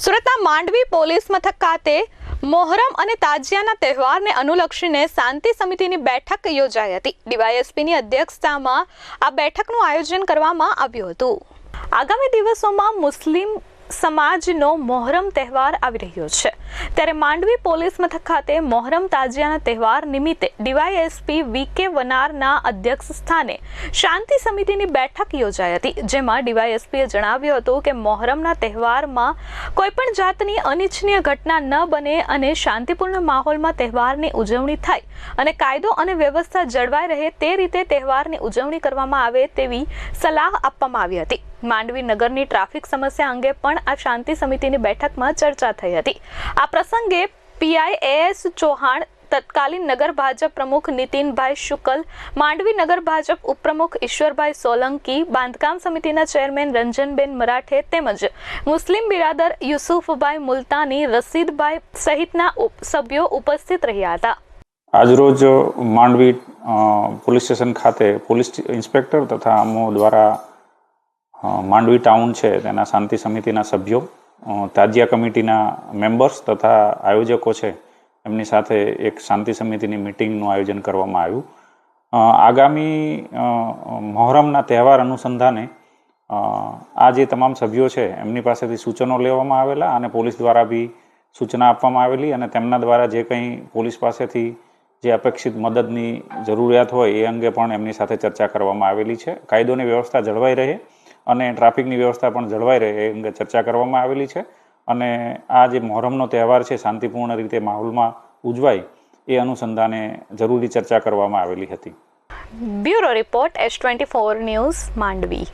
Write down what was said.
સુરતના માંડવી પોલીસ મથક ખાતે મોહરમ અને તાજિયાના તહેવારને અનુલક્ષીને શાંતિ સમિતિની બેઠક યોજાઈ હતી. ડીવાયએસપીની અધ્યક્ષતામાં આ બેઠકનું આયોજન કરવામાં આવ્યું હતું. આગામી દિવસોમાં મુસ્લિમ સમાજનો મોહરમ તહેવાર આવી રહ્યો છે. ત્યારે માંડવી પોલીસ મથક ખાતે મોહરમ તાજિયાના તહેવાર નિમિત્તે ડીવાયએસપી વીકે વનારના અધ્યક્ષ સ્થાને શાંતિ સમિતિની બેઠક યોજાઈ હતી. જેમાં ડીવાયએસપીએ જણાવ્યું હતું કે મોહરમના તહેવારમાં કોઈપણ જાતની અનિચ્છનીય ઘટના ન બને અને શાંતિપૂર્ણ માહોલમાં તહેવારની ઉજવણી થાય અને કાયદો અને વ્યવસ્થા જળવાઈ રહે તે રીતે તહેવારની ઉજવણી કરવામાં આવે તેવી સલાહ આપવામાં આવી હતી. માંડવી નગરની ટ્રાફિક સમસ્યા અંગે પણ આ શાંતિ સમિતિની બેઠકમાં ચર્ચા થઈ હતી. આ પ્રસંગે પીઆઈ એએસ ચૌહાણ, તત્કાલીન નગર ભાજપ પ્રમુખ નીતિનભાઈ શુકલ, માંડવી નગર ભાજપ ઉપપ્રમુખ ઈશ્વરભાઈ સોલંકી, બાંધકામ સમિતિના ચેરમેન રંજનબેન મરાઠે તેમજ મુસ્લિમ બિરાદર યુસુફભાઈ મુલતાની, રસીદભાઈ સહિતના સભ્યો ઉપસ્થિત રહ્યા હતા. આજરોજ માંડવી પોલીસ સ્ટેશન ખાતે પોલીસ ઇન્સ્પેક્ટર તથા અમો દ્વારા માંડવી ટાઉન છે, તેના શાંતિ સમિતિના સભ્યો તાજિયા કમિટીના મેમ્બર્સ તથા આયોજકો છે, એમની સાથે એક શાંતિ સમિતિની મિટિંગનું આયોજન કરવામાં આવ્યું. આગામી મહોરમના તહેવાર અનુસંધાને આ જે તમામ સભ્યો છે, એમની પાસેથી સૂચનો લેવામાં આવેલા અને પોલીસ દ્વારા બી સૂચના આપવામાં આવેલી અને તેમના દ્વારા જે કંઈ પોલીસ પાસેથી જે અપેક્ષિત મદદની જરૂરિયાત હોય એ અંગે પણ એમની સાથે ચર્ચા કરવામાં આવેલી છે. કાયદોની વ્યવસ્થા જળવાઈ રહે. અને ટ્રાફિકની વ્યવસ્થા પણ જળવાઈ રહે એ અંગે ચર્ચા કરવામાં આવેલી છે. અને આ જે મોહરમનો તહેવાર છે, શાંતિપૂર્ણ રીતે માહોલમાં ઉજવાય, એ અનુસંધાને જરૂરી ચર્ચા કરવામાં આવેલી હતી. Bureau report, S twenty four news, Mandvi.